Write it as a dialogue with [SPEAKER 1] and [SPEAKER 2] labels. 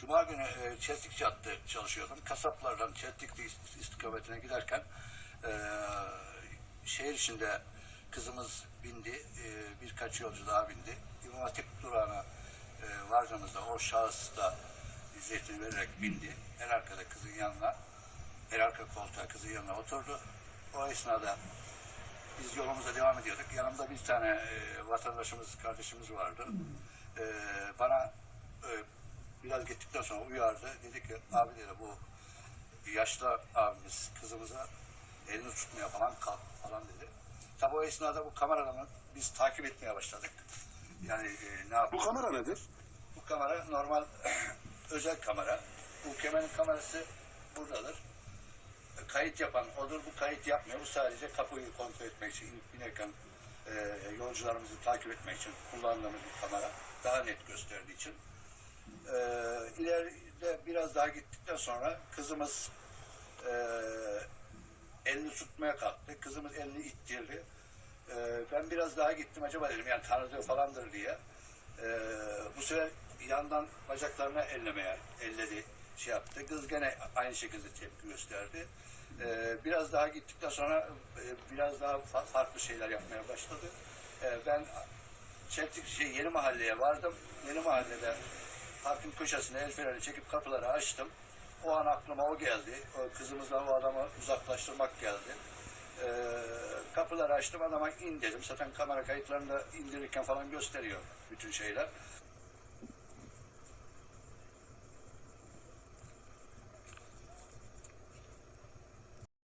[SPEAKER 1] Cuma günü e, Çeltik Cadde çalışıyordum. Kasaplardan Çeltikli ist- istikametine giderken e, şehir içinde kızımız bindi. e, birkaç yolcu daha bindi. İmam Hatip durağına e, vardığımızda o şahıs da ücretini vererek bindi. En arkada kızın yanına, en arka koltuğa kızın yanına oturdu. O esnada biz yolumuza devam ediyorduk. Yanımda bir tane e, vatandaşımız, kardeşimiz vardı. E, bana biraz gittikten sonra uyardı. Dedi ki abi dedi bu yaşlı abimiz kızımıza elini tutmaya falan kalk falan dedi. Tabi o esnada bu kameradan biz takip etmeye başladık. Yani e, ne
[SPEAKER 2] Bu
[SPEAKER 1] yapıyor?
[SPEAKER 2] kamera nedir?
[SPEAKER 1] Bu kamera normal özel kamera. Bu kemerin kamerası buradadır. E, Kayıt yapan odur. Bu kayıt yapmıyor. Bu sadece kapıyı kontrol etmek için, inip binerken e, yolcularımızı takip etmek için kullandığımız bir kamera. Daha net gösterdiği için. E, ileride biraz daha gittikten sonra kızımız e, elini tutmaya kalktı. Kızımız elini ittirdi. E, ben biraz daha gittim acaba dedim yani tanıdığı falandır diye. Ee, bu sefer yandan bacaklarına ellemeye, elledi, şey yaptı. Kız gene aynı şekilde tepki gösterdi. Ee, biraz daha gittikten sonra e, biraz daha fa- farklı şeyler yapmaya başladı. Ee, ben Çeltik şey, yeni mahalleye vardım. Yeni mahallede parkın köşesine el freni çekip kapıları açtım. O an aklıma o geldi. O kızımızla o adamı uzaklaştırmak geldi. Ee, kapıları açtım adama in dedim. Zaten kamera kayıtlarında indirirken falan gösteriyor bütün şeyler.